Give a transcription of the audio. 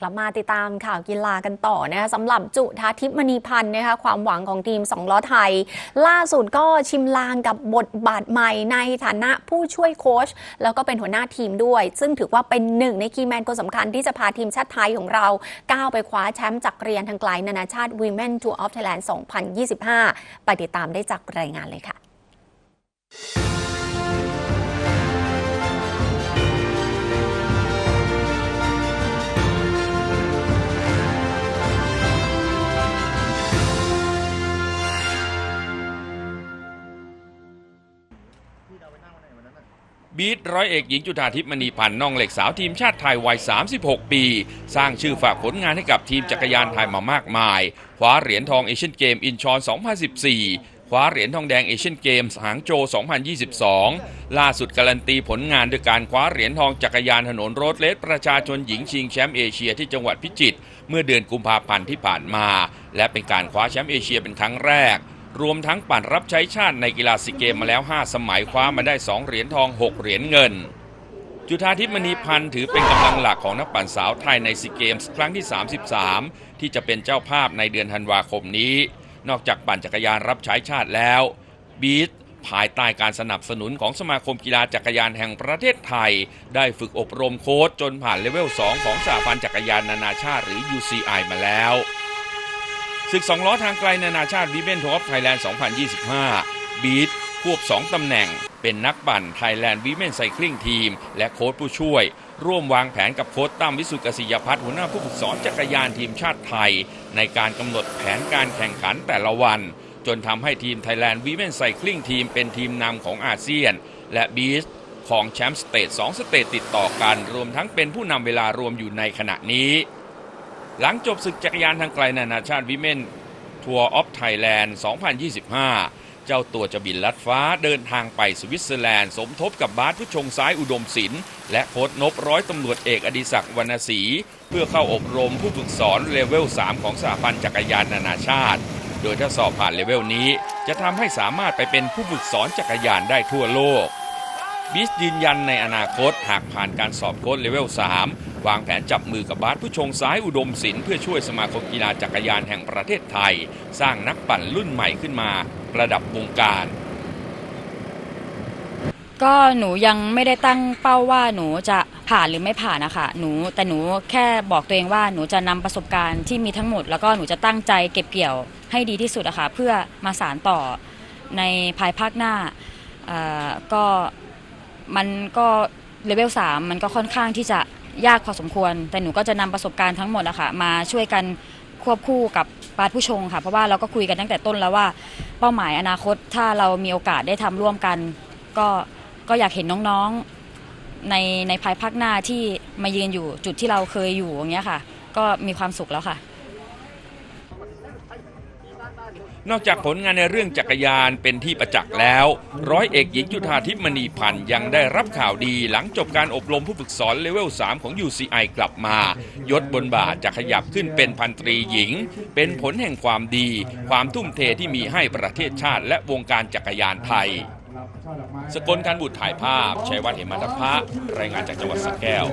กลับมาติดตามข่าวกีฬากันต่อนะคะสำหรับจุธาทิพย์มณีพันธ์นะคะความหวังของทีมสองล้อไทย ล่าสุดก็ชิมลางกับบทบาทใหม่ในฐานะผู้ช่วยโค้ชแล้วก็เป็นหัวหน้าทีมด้วย ซึ่งถือว่าเป็นหนึ่งในคีย์แมนคนสำคัญที่จะพาทีมชาติไทยของเรา ก้าวไปคว้าแชมป์จากเรียนทางไกลนานาชาติ Women Tour of Thailand 2025 ไปติดตามได้จากรายงานเลยค่ะ บีทร้อยเอกหญิงจุธาทิพย์มณีพันธ์น้องเหล็กสาวทีมชาติไทยวัย 36 ปี สร้างชื่อฝากผลงานให้กับทีมจักรยานไทยมามากมายคว้าเหรียญทองเอเชียนเกมอินชอน 2014 คว้าเหรียญทองแดงเอเชียนเกมหางโจ 2022 ล่าสุดการันตีผลงานด้วยการคว้าเหรียญทองจักรยานถนนโรดเลสประชาชนหญิงชิงแชมป์เอเชียที่จังหวัดพิจิตรเมื่อเดือนกุมภาพันธ์ที่ผ่านมา และเป็นการคว้าแชมป์เอเชียเป็นครั้งแรก รวมทั้งปั่นรับใช้ชาติในกีฬาซีเกมมาแล้ว 5 สมัยคว้ามาได้ 2 เหรียญทอง 6 เหรียญเงิน จุธาทิพย์มณีพันธ์ถือเป็นกำลังหลักของนักปั่นสาวไทยในซีเกมส์ครั้งที่ 33 ที่จะเป็นเจ้าภาพในเดือนธันวาคมนี้ นอกจากปั่นจักรยานรับใช้ชาติแล้วบีทภายใต้การสนับสนุนของสมาคมกีฬาจักรยานแห่งประเทศไทย ได้ฝึกอบรมโค้ชจนผ่านเลเวล 2 ของสหพันธ์จักรยานนานาชาติหรือ UCI มาแล้ว ศึกสองล้อทางไกลนานาชาติวิเ e นท o อ f ไทยแลนด์ 2025 บีทควบ 2 ตำแหน่ง เป็นนักปั่นไทยแลนด์วิเ e นไซคลิงทีม และโค้ชผู้ช่วย ร่วมวางแผนกับโค้ชตั้มวิสุทธิ์กสิยพัฒน์หัวหน้าผู้ฝึกสอนจักรยานทีมชาติไทย ในการกำหนดแผนการแข่งขันแต่ละวัน จนทำให้ทีมไทยแลนด์วิเ e นไซคลิงทีมเป็นทีมนำของอาเซียน และบีทของแชมป์สเตท2สเตทติดต่อกัน รวมทั้งเป็นผู้นำเวลารวมอยู่ในขณะนี้ หลังจบศึกจักรยานทางไกลนานาชาติวิเ e นทัวร์ออฟไทยแลนด์2025 เจ้าตัวจะบินลัดฟ้าเดินทางไปสวิตเซอร์แลนด์ สมทบกับบาสผู้ชงซ้ายอุดมศิลป์และโค้ชนบร้อยตำรวจเอกอดิศักดิ์วรรณศรีเพื่อเข้าอบรมผู้ฝึกสอนเลเวล 3 ของสหพันธ์จักรยานนานาชาติ โดยถ้าสอบผ่านเลเวลนี้ จะทำให้สามารถไปเป็นผู้ฝึกสอนจักรยานได้ทั่วโลกบิสยืนยันในอนาคตหากผ่านการสอบโค้ดเลเวล 3 วางแผนจับมือกับบาสผู้ชงซ้ายอุดมศิลป์เพื่อช่วยสมาคมกีฬาจักรยานแห่งประเทศไทย สร้างนักปั่นรุ่นใหม่ขึ้นมา ระดับวงการ ก็หนูยังไม่ได้ตั้งเป้าว่าหนูจะผ่านหรือไม่ผ่านนะคะหนูแต่หนูแค่บอกตัวเองว่าหนูจะนำประสบการณ์ที่มีทั้งหมด แล้วก็หนูจะตั้งใจเก็บเกี่ยวให้ดีที่สุดอะคะเพื่อมาสารต่อในภายภาคหน้าก็มันก็เลเวล3มันก็ค่อนข้างที่จะ ยากพอสมควร แต่หนูก็จะนำประสบการณ์ทั้งหมดอะคะมาช่วยกันควบคู่กับปาดผู้ชงค่ะ เพราะว่าเราก็คุยกันตั้งแต่ต้นแล้วว่าเป้าหมายอนาคตถ้าเรามีโอกาสได้ทำร่วมกัน ก็ก็อยากเห็นน้องๆในในภายภาคหน้าที่มายืนอยู่จุดที่เราเคยอยู่อย่างเงี้ยค่ะ ก็มีความสุขแล้วค่ะ นอกจากผลงานในเรื่องจักรยานเป็นที่ประจักษ์แล้ว ร้อยเอกหญิงจุธาทิพมณีพันธ์ยังได้รับข่าวดีหลังจบการอบรมผู้ฝึกสอนเลเวล 3 ของ UCI กลับมา ยศบนบาทจะขยับขึ้นเป็นพันตรีหญิง เป็นผลแห่งความดี ความทุ่มเทที่มีให้ประเทศชาติ และวงการจักรยานไทย สกลการบุตรถ่ายภาพชัยวัฒน์เหมมัตภะรายงานจากจังหวัดสระแก้ว